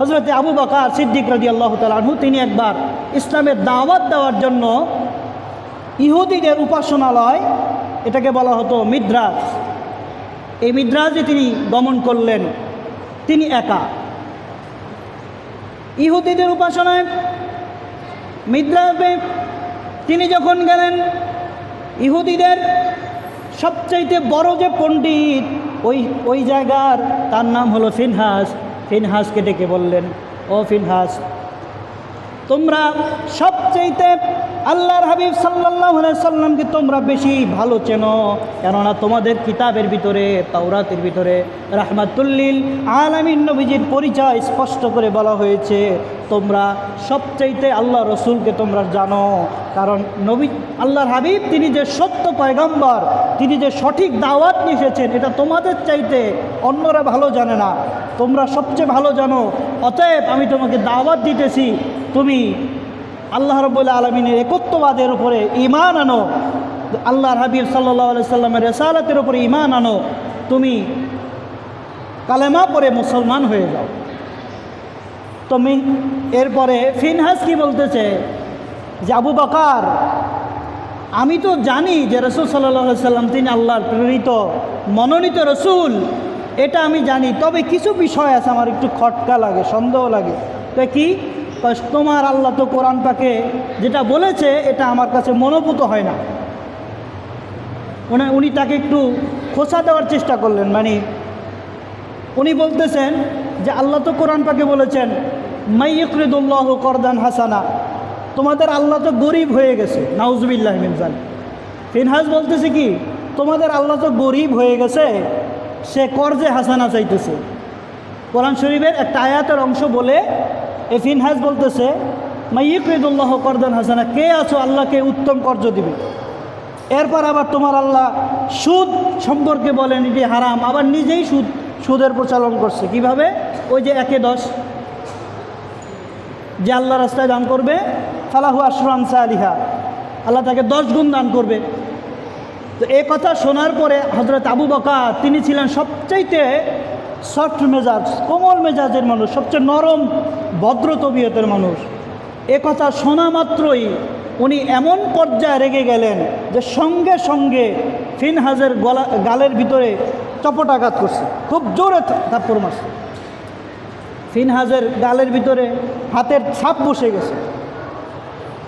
হজরতে আবু বকার সিদ্দিক রাজি আল্লাহ তালু তিনি একবার ইসলামের দাওয়াত দেওয়ার জন্য ইহুদিদের উপাসনালয়, এটাকে বলা হতো মিদ্রাজ। এই মিদ্রাজে তিনি গমন করলেন। তিনি একা। ইহুদিদের উপাসনায় মিদ্রাজে তিনি যখন গেলেন, ইহুদিদের সবচাইতে বড় যে পণ্ডিত, ওই ওই জায়গার, তার নাম হলো ফিনহাস। ফিনহাসকে ডেকে বললেন, ও ফিনহাস, তোমরা সবচাইতে আল্লাহর হাবিব সাল্লাহ সাল্লামকে তোমরা বেশি ভালো চেনো, কেননা তোমাদের কিতাবের ভিতরে, তাওরাতের ভিতরে রাহমাতুল্লিল আলামিন নবীজির পরিচয় স্পষ্ট করে বলা হয়েছে, তোমরা সবচাইতে আল্লাহ রসুলকে তোমরা জানো, কারণ নবী, আল্লাহর হাবিব তিনি যে সত্য পয়গম্বর, তিনি যে সঠিক দাওয়াত নিয়ে এটা তোমাদের চাইতে অন্যরা ভালো জানে না। তোমরা সবচেয়ে ভালো জানো। অতএব আমি তোমাকে দাওয়াত দিতেছি, তুমি আল্লাহ রব্বুল্লা আলমিনের একত্ববাদের উপরে ইমান আনো, আল্লাহর হাবিব সাল্লাহ সাল্লামের রেসালাতের উপরে ইমান আনো, তুমি কালেমা পরে মুসলমান হয়ে যাও। তুমি এরপরে ফিনহাস কি বলতেছে? যে আবু বকার, আমি তো জানি যে রসুল সাল্লাহ সাল্লাম তিনি আল্লাহর প্রেরিত, মনোনীত রসুল। এটা আমি জানি, তবে কিছু বিষয় আছে আমার একটু খটকা লাগে, সন্দেহ লাগে। তো কি? তোমার আল্লাহ তো কোরআন পাকে যেটা বলেছে, এটা আমার কাছে মনোভূত হয় না। উনি তাকে একটু খোসা দেওয়ার চেষ্টা করলেন মানে উনি বলতেছেন যে আল্লাহ তো কোরআন পাকে বলেছেন মাইয়করিদুল্লাহ করদান হাসানা। তোমাদের আল্লাহ তো গরিব হয়ে গেছে, নাউজবিল্লাহ মিনজান ফিনহাজ বলতেছে কি, তোমাদের আল্লাহ তো গরিব হয়ে গেছে সে কর্জে হাসানা চাইতেছে। কোরআন শরীফের একটা আয়াতের অংশ বলে এ ফিনহাজ বলতেছে মাইয়করিদুল্লাহ করদান হাসানা, কে আছো আল্লাহকে উত্তম কর্জ দিবে? এরপর আবার তোমার আল্লাহ সুদ সম্পর্কে বলেন এটি হারাম, আবার নিজেই সুদ, সুদের প্রচলন করছে। কীভাবে? ওই যে একে দশ, যে আল্লাহ রাস্তায় দান করবে, ফালাহু আশরান সালিহা, আল্লাহ তাকে দশ গুণ দান করবে। তো এ কথা শোনার পরে হজরত আবু বকা তিনি ছিলেন সবচাইতে সফট মেজাজ, কোমল মেজাজের মানুষ, সবচেয়ে নরম, ভদ্র তবিয়তের মানুষ। এ কথা শোনা মাত্রই উনি এমন পর্যায়ে রেগে গেলেন যে সঙ্গে সঙ্গে ফিনহাজের গলা, গালের ভিতরে চপটাঘাত করছে। খুব জোরে থাপ্পড় মারছে। ফিনহাজের গালের ভিতরে হাতের ছাপ বসে গেছে।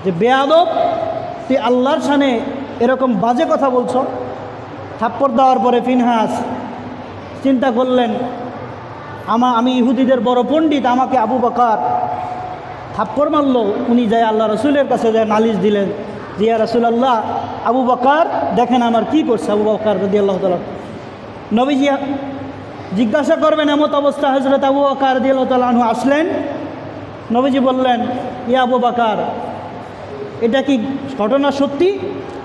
যে বেয়াদব, তুই আল্লাহর সানে এরকম বাজে কথা বলছ? থাপ্পড় দেওয়ার পরে ফিনহাস চিন্তা করলেন, আমা, আমি ইহুদিদের বড় পণ্ডিত, আমাকে আবু বকার থাপ্পড় মারল। উনি যায় আল্লাহ রসুলের কাছে যায় নালিশ দিলেন জিয়া রসুল আল্লাহ আবু বকার, দেখেন আমার কি করছে আবু বকার রদি আল্লাহ তালা নবীজি জিজ্ঞাসা করবেন, এমত অবস্থা হজরত আবু বকার রদি আল্লাহ তালু আসলেন? নবীজি বললেন, ইয়া আবু বাকার, এটা কি ঘটনা সত্যি?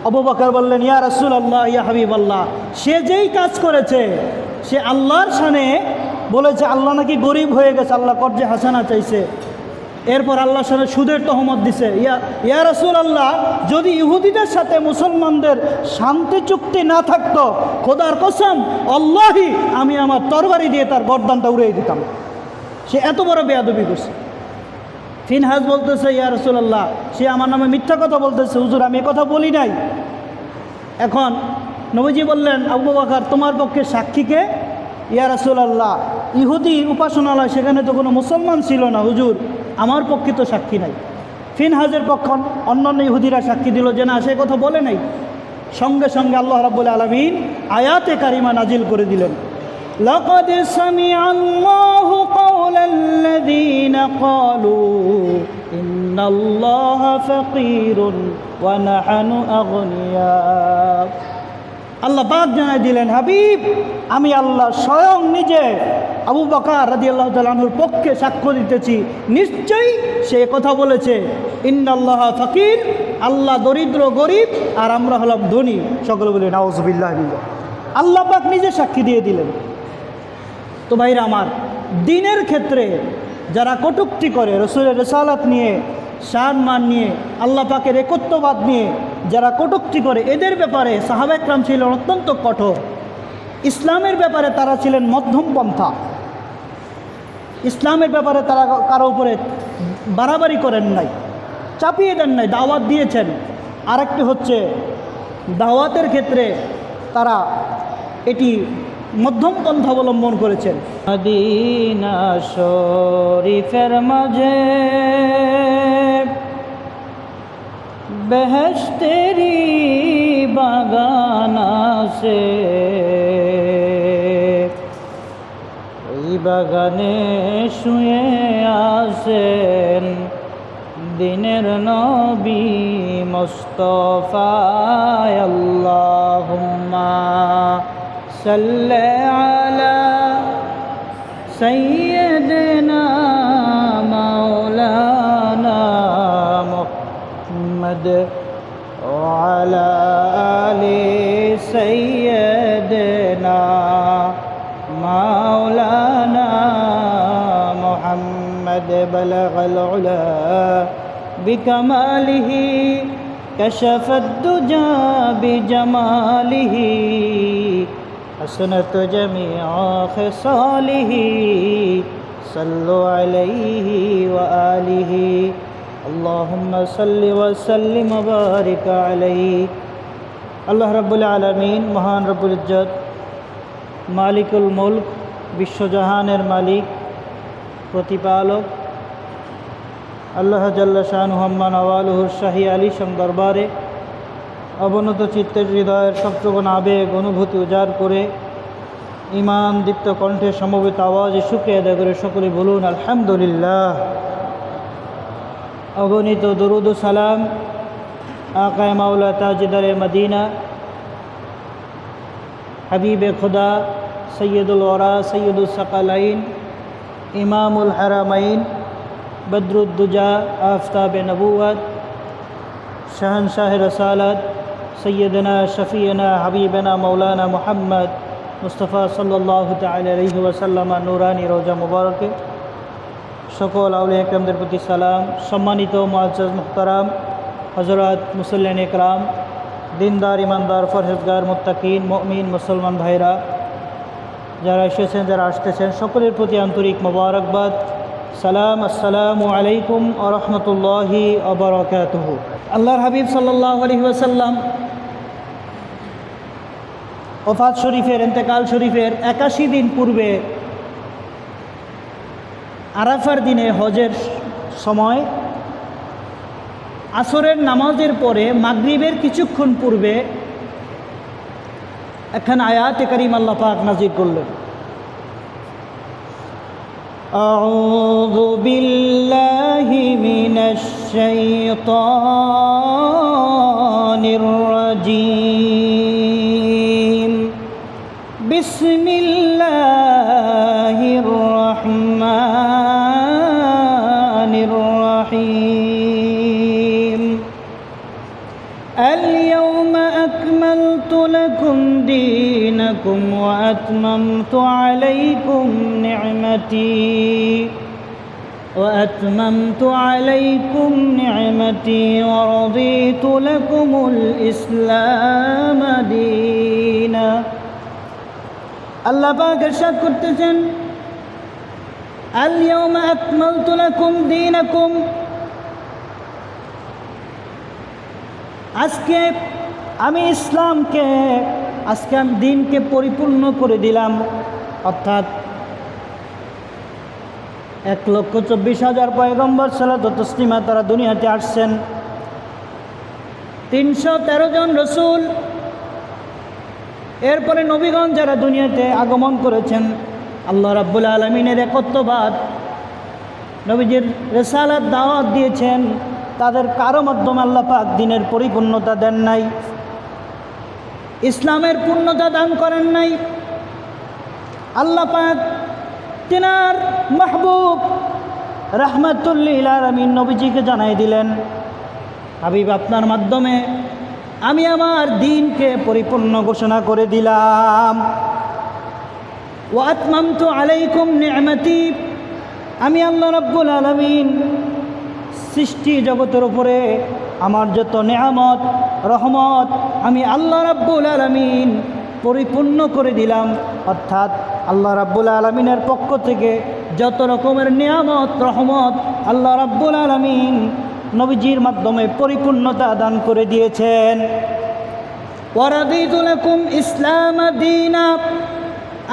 আবু বাকার বললেন, ইয়া রসুল আল্লাহ ইয়া হাবিব আল্লাহ সে যেই কাজ করেছে, সে আল্লাহর সানে বলেছে, আল্লাহ নাকি গরিব হয়ে গেছে, আল্লাহ কর্জে হাসানা চাইছে। এরপর আল্লাহর সাথে সুদের তহমত দিছে, ইয়া ইয়া রসুল আল্লাহ যদি ইহুদিদের সাথে মুসলমানদের শান্তি চুক্তি না থাকতো, খোদার কসম আল্লাহি আমি আমার তরবারি দিয়ে তার গরদানটা উড়িয়ে দিতাম। সে এত বড় বেয়াদবি করছে। ফিনহাজ বলতেছে, ইয়া রসুল্লাহ সে আমার নামে মিথ্যা কথা বলতেছে। হুজুর, আমি কথা বলি নাই। এখন নবীজি বললেন, আবু বাকার, তোমার পক্ষে সাক্ষীকে ইয়া রসুল্লাহ ইহুদি উপাসনালয়, সেখানে তো কোনো মুসলমান ছিল না, হুজুর, আমার পক্ষে তো সাক্ষী নাই। ফিনহাজের পক্ষ অন্যান্য ইহুদিরা সাক্ষী দিল যে, না, সে কথা বলে নাই। সঙ্গে সঙ্গে আল্লাহ রাবুল আলমিন আয়াতে কারিমা নাজিল করে দিলেন। لقد سمع الله قول الذين قالوا إن الله فقير ونحن أغنياء আল্লাহ পাক জানাই দিলেন হাবিব আমি আল্লাহ স্বয়ং নিজে আবু বকার রাজি আল্লাহ তালুর পক্ষে সাক্ষ্য দিতেছি নিশ্চয়ই সে কথা বলেছে ইন্নাল্লাহ ফকির আল্লাহ দরিদ্র গরিব আর আমরা হলাম ধনী সকলে বলি নওয়াজবিল্লাহ আল্লাহ পাক নিজে সাক্ষী দিয়ে দিলেন তো ভাইরা আমার, দিনের ক্ষেত্রে যারা কটুক্তি করে, রসুলের রেসালাত নিয়ে শান মান নিয়ে, আল্লাহ পাকের একত্ববাদ নিয়ে যারা কটুক্তি করে, এদের ব্যাপারে সাহাবেকরাম ছিলেন অত্যন্ত কঠোর। ইসলামের ব্যাপারে তারা ছিলেন মধ্যম পন্থা। ইসলামের ব্যাপারে তারা কারও উপরে বাড়াবাড়ি করেন নাই, চাপিয়ে দেন নাই, দাওয়াত দিয়েছেন। আরেকটি হচ্ছে, দাওয়াতের ক্ষেত্রে তারা এটি মধ্যম পন্থা অবলম্বন করেছেন। মদিনা শরীফের মাঝে বেহেশতেরি বাগান আছে। ওই বাগানে শুয়ে আছেন দিনের নবী মুস্তফায় আল্লাহুম্মা। صلى على سيدنا مولانا محمد وعلى آل سيدنا مولانا محمد. بلغ العلا بكماله كشف الدجى بجماله. حسنت جميع خصاله صلوا عليه وآله اللهم صل وسلم وبارك عليه আল্লাহ রাব্বুল আলমিন মহান রব্বুল ইজ্জত মালিকুল মুলক বিশ্বজাহানের মালিক প্রতিপালক আল্লাহ জাল্লা শাহ মোহাম্মদ আওয়ালুহুর শাহী আলী সম দরবারে অবনত চিত্তের হৃদয়ের সবটুকুন আবেগ, অনুভূতি উজাড় করে ইমান দীপ্ত কণ্ঠে সমবেত আওয়াজে শুক্রিয়া আদায় করে সকলে বলুন, আলহামদুলিল্লাহ। অগণিত দরুদ সালাম আকায় মাওলা তাজদারে মদিনা, হাবিবে খুদা, সৈয়দুল ওরা সৈয়দুল সকালাইন, ইমামুল হারামাইন, বদরুদ্দুজা, আফতাব শাহন শাহনশাহ রসালত سيدنا شفينا حبيبنا, مولانا محمد মুস্তফা সাল্লাহ আলহি ওয়াসাল্লাম নুরানি রোজা মুবারকে সকল আউলিয়া একরামদের প্রতি সালাম۔ সম্মানিত মোয়াজ মুখতারাম হজরত মুসল্লেন একরাম, দিনদার ইমানদার ফরহেজগার মোত্তাকিন মমিন মুসলমান ভাইরা যারা এসেছেন, যারা আসতেছেন, সকলের প্রতি আন্তরিক মোবারকবাদ। সালাম, আসসালামু আলাইকুম আ রহমতুল্লাহি আবরকাত আল্লাহর হাবিব সাল্লাহ আলহি ওফাত শরীফের এন্তেকাল শরীফের একাশি দিন পূর্বে আরাফার দিনে হজের সময় আসরের নামাজের পরে মাগরিবের কিছুক্ষণ পূর্বে এখানে আয়াত করিম আল্লাহ পাক নাজির করলেন أعوذ بالله من الشيطان الرجيم بسم الله الرحمن الرحيم. اليوم أكملت لكم دينكم وأتممت عليكم نعمتي. وأتممت عليكم نعمتي ورضيت لكم الإسلام دينا. আল্লাহ পাক ইরশাদ করতেছেন আল-ইয়াওমা আকমালতু লাকুম দীনাকুম। আজকে আমি ইসলামকে, আজকে আমি দিনকে পরিপূর্ণ করে দিলাম, অর্থাৎ এক লক্ষ চব্বিশ হাজার পয়গম্বর সালাত তসলিমা তারা দুনিয়াতে আসছেন। তিনশো তেরো জন রসুল এরপরে নবীগঞ্জ যারা দুনিয়াতে আগমন করেছেন, আল্লাহ রাব্বুল আলমিনের একত্ববাদ, নবীজির রেসালাত দাওয়াত দিয়েছেন, তাদের কারও মাধ্যমে আল্লাহ পাক দিনের পরিপূর্ণতা দেন নাই, ইসলামের পূর্ণতা দান করেন নাই, আল্লাহ পাক তিনার মাহবুব রাহমাতুল্লিল আলমিন নবীজিকে জানাই দিলেন, হাবিব আপনার মাধ্যমে আমি আমার দিনকে পরিপূর্ণ ঘোষণা করে দিলাম। ও আত্মাম তো আলাইকুম নেমতি। আমি আল্লাহ রব্বুল আলমিন সৃষ্টি জগতের উপরে আমার যত নেয়ামত, রহমত আমি আল্লাহ রাব্বুল আলমিন পরিপূর্ণ করে দিলাম। অর্থাৎ আল্লাহ রাব্বুল আলমিনের পক্ষ থেকে যত রকমের নিয়ামত, রহমত আল্লাহ রাব্বুল আলমিন নবীজির মাধ্যমে পরিপূর্ণতা দান করে দিয়েছেন। ইসলাম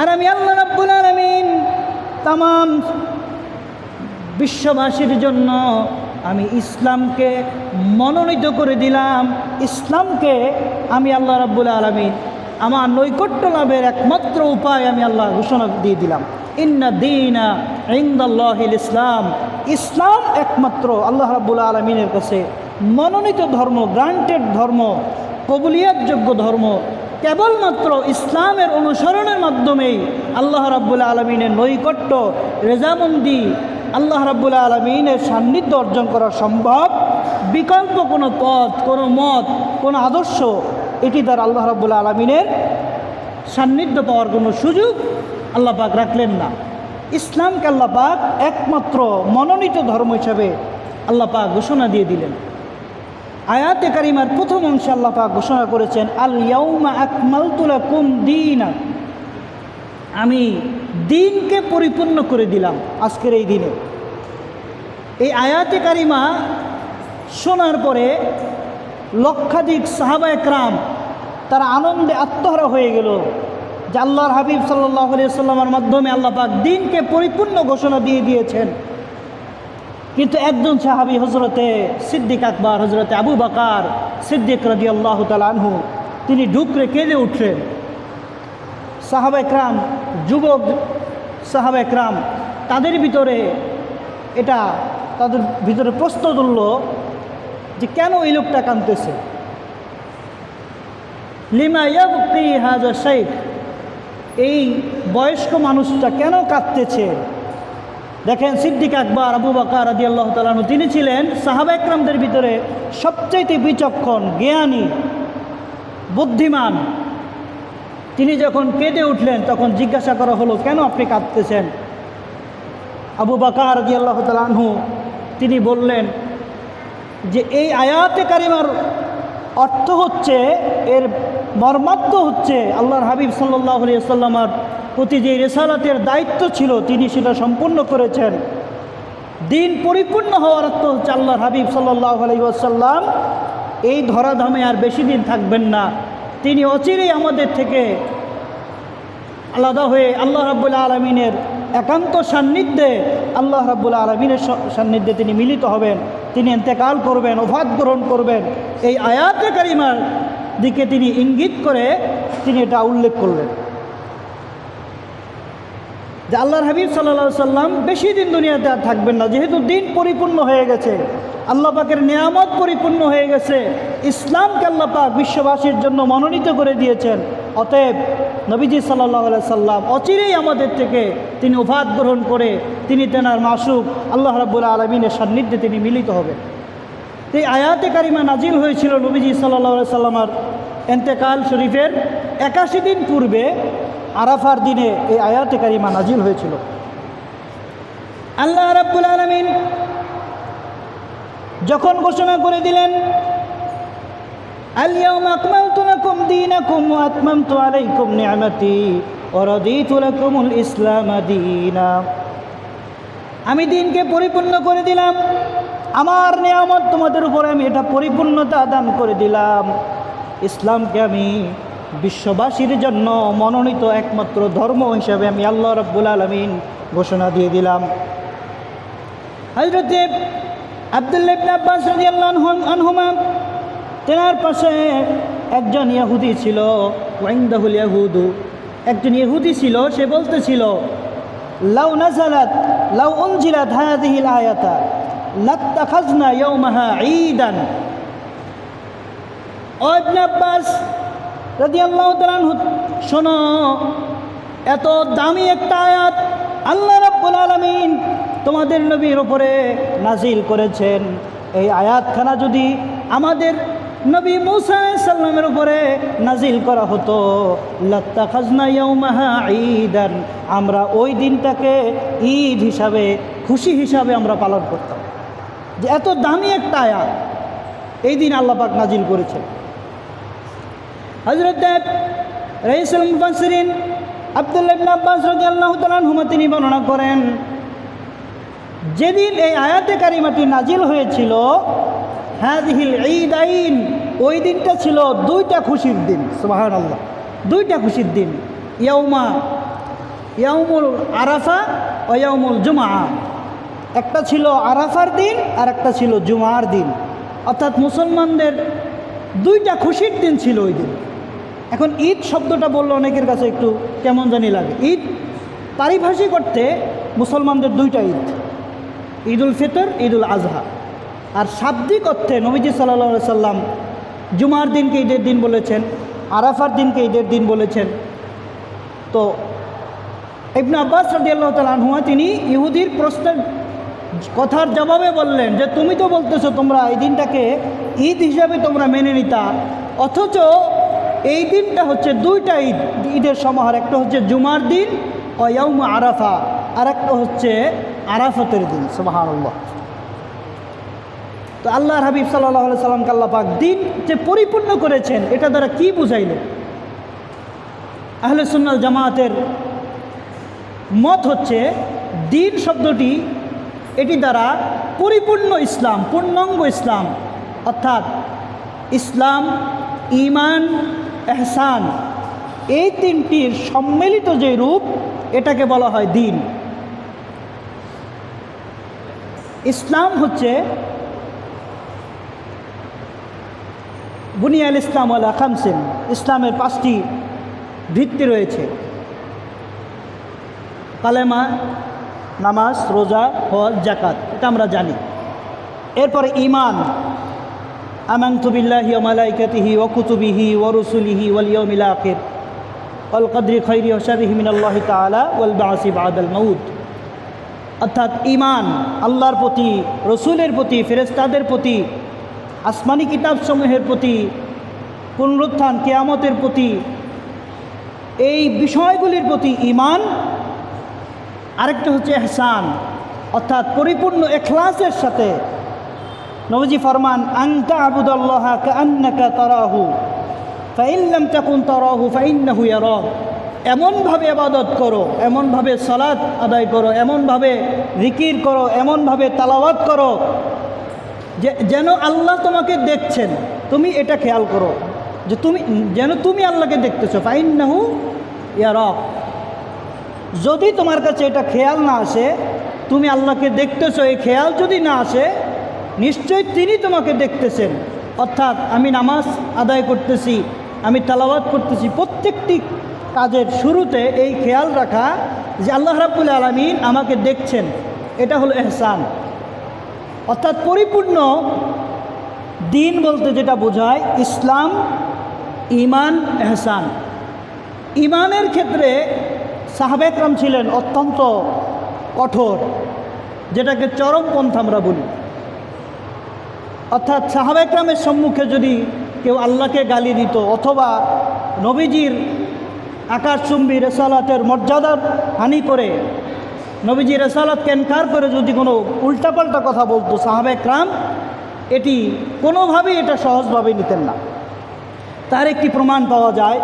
আর আমি আল্লাহ রাব্বুল আলমিন তাম বিশ্ববাসীর জন্য আমি ইসলামকে মনোনীত করে দিলাম। ইসলামকে আমি আল্লাহ রাব্বুল আলমিন আমার নৈকট্য লাভের একমাত্র উপায় আমি আল্লাহ ঘোষণা দিয়ে দিলাম। ইন্না দিনা ইন্দাল্লাহিল ইসলাম। ইসলাম একমাত্র আল্লাহ রাব্বুল আলমিনের কাছে মনোনীত ধর্ম, গ্রান্টেড ধর্ম, কবুলিয়াতযোগ্য ধর্ম। কেবলমাত্র ইসলামের অনুসরণের মাধ্যমেই আল্লাহ রাব্বুল আলমিনের নৈকট্য, রেজামন্দি আল্লাহ রাব্বুল আলমিনের সান্নিধ্য অর্জন করা সম্ভব। বিকল্প কোনো পথ, কোনো মত, কোনো আদর্শ এটি দ্বারা আল্লাহ রাব্বুল আলমিনের সান্নিধ্য পাওয়ার কোনো সুযোগ আল্লাহ পাক রাখলেন না। ইসলামকে আল্লাহ পাক একমাত্র মনোনীত ধর্ম হিসাবে আল্লাহ পাক ঘোষণা দিয়ে দিলেন। আয়াতে কারিমার প্রথম অংশে আল্লাহ পাক ঘোষণা করেছেন, আল ইয়াউমা আকমালতুলা কুম দিনা। আমি দিনকে পরিপূর্ণ করে দিলাম আজকের এই দিনে। এই আয়াতে কারিমা শোনার পরে লক্ষাধিক সাহাবা একরাম তারা আনন্দে আত্মহারা হয়ে গেল যে আল্লাহর হাবিব সাল্লাহ সাল্লামের মাধ্যমে আল্লাহ পাক দিনকে পরিপূর্ণ ঘোষণা দিয়ে দিয়েছেন। কিন্তু একজন সাহাবি হজরতে সিদ্দিক আকবর হজরতে আবু বাকার সিদ্দিক রদি আল্লাহ তালহু তিনি ঢুকরে কেঁদে উঠলেন। সাহাব একরাম, যুবক সাহাব একরাম, তাদের ভিতরে এটা তাদের ভিতরে প্রশ্ন তুলল যে কেন এই লোকটা কাঁদতেছে? লিমা ইয়াবকি হাজা শেখ এই বয়স্ক মানুষটা কেন কাঁদতেছে? দেখেন সিদ্দিক আকবর, আবু বাকার আদি আল্লাহ তালানু তিনি ছিলেন সাহাবা একরামদের ভিতরে সবচাইতে বিচক্ষণ, জ্ঞানী, বুদ্ধিমান। তিনি যখন কেঁদে উঠলেন, তখন জিজ্ঞাসা করা হলো, কেন আপনি কাঁদতেছেন? আবু বাকার আদি আল্লাহ তালানহু তিনি বললেন যে, এই আয়াতে কারিমার অর্থ হচ্ছে, এর মর্মার্থ হচ্ছে আল্লাহর হাবিব সাল্লাহ সাল্লামার প্রতি যে রেসালাতের দায়িত্ব ছিল, তিনি সেটা সম্পূর্ণ করেছেন। দিন পরিপূর্ণ হওয়ার অর্থ হচ্ছে আল্লাহর হাবিব সাল্লাহ আলাইসাল্লাম এই ধরাধামে আর বেশি দিন থাকবেন না। তিনি অচিরেই আমাদের থেকে আলাদা হয়ে আল্লাহ রাব্বুল আলমিনের একান্ত সান্নিধ্যে, আল্লাহ রাব্বুল আলমিনের সান্নিধ্যে তিনি মিলিত হবেন। তিনি এতেকাল করবেন অভাত গ্রহণ করবেন। এই আয়াতে কারিমার দিকে তিনি ইঙ্গিত করে তিনি এটা উল্লেখ করলেন। যে আল্লাহর হাবিব সাল্লা সাল্লাম বেশি দিন দুনিয়াতে আর থাকবেন না, যেহেতু দিন পরিপূর্ণ হয়ে গেছে, আল্লাহ পাকের নিয়ামত পরিপূর্ণ হয়ে গেছে, ইসলামকে আল্লাহ পাক বিশ্ববাসীর জন্য মনোনীত করে দিয়েছেন। অতএব নবীজি সাল্লাহ সাল্লাম অচিরেই আমাদের থেকে তিনি উফাত গ্রহণ করে তিনি তেনার মাসুক আল্লাহ রাবুল আলমিনের সান্নিধ্যে তিনি মিলিত হবেন। এই আয়াতে কারিমা নাজিল হয়েছিল নবীজি সাল্লা সাল্লামার এন্তেকাল শরীফের একাশি দিন পূর্বে আরাফার দিনে এই আয়াতে কারিমা নাজিল হয়েছিল। আল্লাহ রাব্বুল আলমিন যখন ঘোষণা করে দিলেন আমি দিনকে পরিপূর্ণ করে দিলাম। আমার নিয়ামত তোমাদের উপরে আমি এটা পরিপূর্ণতা দান করে দিলাম। ইসলামকে আমি বিশ্ববাসীর জন্য মনোনীত একমাত্র ধর্ম হিসাবে আমি আল্লাহ রব্বুল আলমিন ঘোষণা দিয়ে দিলাম। হজরত আনহুমা, তেনার পাশে একজন ইয়াহুদি ছিল, ওয়াইন্দাহুল ইয়াহুদু। একজন ইহুদি ছিল, সে বলতেছিল, লাউ নাজালাত লাউ উনজিলাত হাদিহিল আয়াতা। লাত্তাখাজনা ইয়াউমাহা ঈদান। ও ইবনে আব্বাস রাদিয়াল্লাহু তাআলা শোনো, এত দামি একটা আয়াত আল্লাহ রাব্বুল আলামিন তোমাদের নবীর উপরে নাজিল করেছেন। এই আয়াতখানা যদি আমাদের নবী মুসা সাল্লামের উপরে নাজিল করা হতো লত্তা খাজনা ইয়ৌমাহা ঈদান, আমরা ওই দিনটাকে ঈদ হিসাবে, খুশি হিসাবে আমরা পালন করতাম। যে এত দামি একটা আয়াত এই দিন আল্লাহ পাক নাজিল করেছেন। হজরত রইসুল মুফাসরিন আবদুল্লাহ আব্বাস তাআলা আনহুমা তিনি বর্ণনা করেন, যেদিন এই আয়াতে কারিমাটি নাজিল হয়েছিল হাদিহিল ঈদ আইন ওই দিনটা ছিল দুইটা খুশির দিন সুবাহান আল্লাহ দুইটা খুশির দিন, ইয়াউমা, ইয়াউমুল আরাফা ও ইয়াউমুল জুমা একটা ছিল আরাফার দিন আর একটা ছিল জুমার দিন। অর্থাৎ মুসলমানদের দুইটা খুশির দিন ছিল ওই দিন। এখন ঈদ শব্দটা বললে অনেকের কাছে একটু কেমন জানি লাগে। ঈদ পারিভাষিক অর্থে মুসলমানদের দুইটা ঈদ। ঈদ উল ফিতর ঈদ উল আজহা। আর শাব্দিক অর্থে নবীজি সাল্লা সাল্লাম জুমার দিনকে ঈদের দিন বলেছেন, আরাফার দিনকে ঈদের দিন বলেছেন। তো ইবনে আব্বাস রাদিয়াল্লাহ তাআলা আনহুয়া তিনি ইহুদির প্রশ্নের কথার জবাবে বললেন যে, তুমি তো বলতেছো তোমরা এই দিনটাকে ঈদ হিসাবে তোমরা মেনে নিতা। অথচ এই দিনটা হচ্ছে দুইটা ঈদ। ঈদের সমাহার, একটা হচ্ছে জুমার দিন ও ইয়াউম আরাফা, আর একটা হচ্ছে আরাফতের দিন। সুবহানাল্লাহ। তো আল্লাহর হাবিব সাল্লাহ সাল্লামকে আল্লাহ পাক দিন যে পরিপূর্ণ করেছেন, এটা দ্বারা কি বুঝাইলেন? আহলে সুন্নাল জামায়াতের মত হচ্ছে, দিন শব্দটি এটি দ্বারা পরিপূর্ণ ইসলাম, পূর্ণাঙ্গ ইসলাম। অর্থাৎ ইসলাম ইমান এহসান, এই তিনটির সম্মিলিত যে রূপ, এটাকে বলা হয় দিন। ইসলাম হচ্ছে বুনিয়াল ইসলাম আলা খামসিন। ইসলামের পাঁচটি ভিত্তি রয়েছে। কালেমা নামাজ, রোজা, হজ জাকাত এটা আমরা জানি। এরপরে ইমান আমাংতুবিল্লাহি মালাইকাতিহি ও রসুলিহি ওয়ালিয়মিল আখির। অল কদ্রি খৈরি হসারিহি মিনাল্লাহি তাআলা ওয়াল বাসি বাদাল মউত। অর্থাৎ ইমান আল্লাহর প্রতি, রসুলের প্রতি ফেরেস্তাদের প্রতি, আসমানি কিতাবসমূহের প্রতি, পুনরুত্থান, কেয়ামতের প্রতি, এই বিষয়গুলির প্রতি ইমান আরেকটা হচ্ছে এহসান অর্থাৎ পরিপূর্ণ এখলাসের সাথে নবজি ফরমান আংতা আবুদুল্লাহ কান্নাকা তারাহু ফাইল্লাম তাকুন তারাহু ফাইন্নাহু ইয়ারাক এমনভাবে আবাদত করো, এমনভাবে সালাত আদায় করো, এমনভাবে জিকির করো, এমনভাবে তালাওয়াত করো, যে, যেন আল্লাহ তোমাকে দেখছেন। তুমি এটা খেয়াল করো যে তুমি, যেন তুমি আল্লাহকে দেখতেছো, ফাইন্নাহু ইয়ারক যদি তোমার কাছে এটা খেয়াল না আসে, তুমি আল্লাহকে দেখতেছো, এই খেয়াল যদি না আসে, নিশ্চয়ই তিনি তোমাকে দেখতেছেন। অর্থাৎ আমি নামাজ আদায় করতেছি, আমি তালাবাদ করতেছি, প্রত্যেকটি কাজের শুরুতে এই খেয়াল রাখা যে আল্লাহ রাবুল আলমিন আমাকে দেখছেন। এটা হলো এহসান। অর্থাৎ পরিপূর্ণ দিন বলতে যেটা বোঝায়, ইসলাম ইমান এহসান। ইমানের ক্ষেত্রে সাহাবেকরাম ছিলেন অত্যন্ত কঠোর, যেটাকে চরমপন্থা আমরা বলি। অর্থাৎ সাহাবেকরামের সম্মুখে যদি কেউ আল্লাহকে গালি দিত, অথবা নবীজির আকাশচুম্বী রেসালাতের মর্যাদার হানি করে নবীজি রেসালাতকে এনকার করে যদি কোনো উল্টাপাল্টা কথা বলতো সাহাবেকরাম, এটি কোনোভাবেই এটা সহজভাবে নিতেন না। তার একটি প্রমাণ পাওয়া যায়